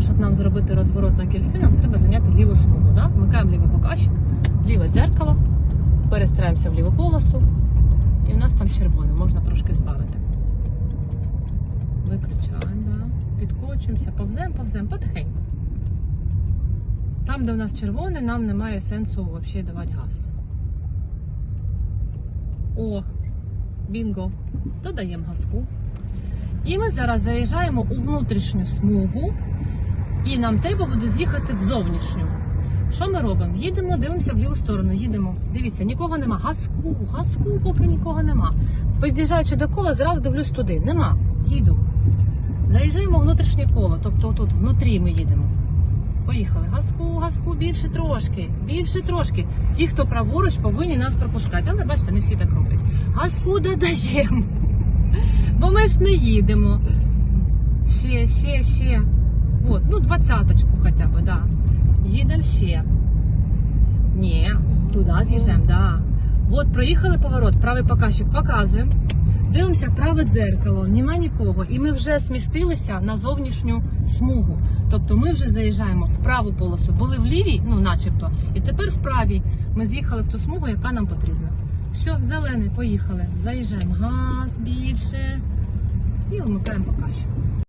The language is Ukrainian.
щоб нам зробити розворот на кільці, нам треба зайняти ліву смугу. Да? Вмикаємо лівий показчик, ліве дзеркало, перестраємося в ліву полосу, і у нас там червоне, можна трошки збавити. Виключаємо, да. підкочуємося, повземо, повземо, потихеньку. Там, де у нас червоне, нам немає сенсу взагалі давати газ. О, бінго. Додаємо газку. І ми зараз заїжджаємо у внутрішню смугу, і нам треба буде з'їхати в зовнішню. Що ми робимо? Їдемо, дивимося в ліву сторону, їдемо. Дивіться, нікого нема. Газку, газку, поки нікого нема. Під'їжджаючи до кола, зразу дивлюсь туди. Нема. Їду. Заїжджаємо у внутрішнє коло, тобто тут внутрі ми їдемо. Поїхали. Газку, газку, більше трошки, більше трошки. Ті, хто праворуч, повинні нас пропускати. Але бачите, не всі так роблять. Газку додаємо. Бо ми ж не їдемо. Ще, ще, ще. От, ну двадцяточку хоча б, да. Їдемо ще. Ні, туди з'їжджаємо, да. От, проїхали поворот, правий показчик показуємо. Дивимося праве дзеркало, нема нікого. І ми вже смістилися на зовнішню смугу. Тобто ми вже заїжджаємо в праву полосу. Були в лівій, ну начебто, і тепер в правій ми з'їхали в ту смугу, яка нам потрібна. Все, зелений, поїхали. Заїжджаємо. Газ більше. І вмикаємо показчик.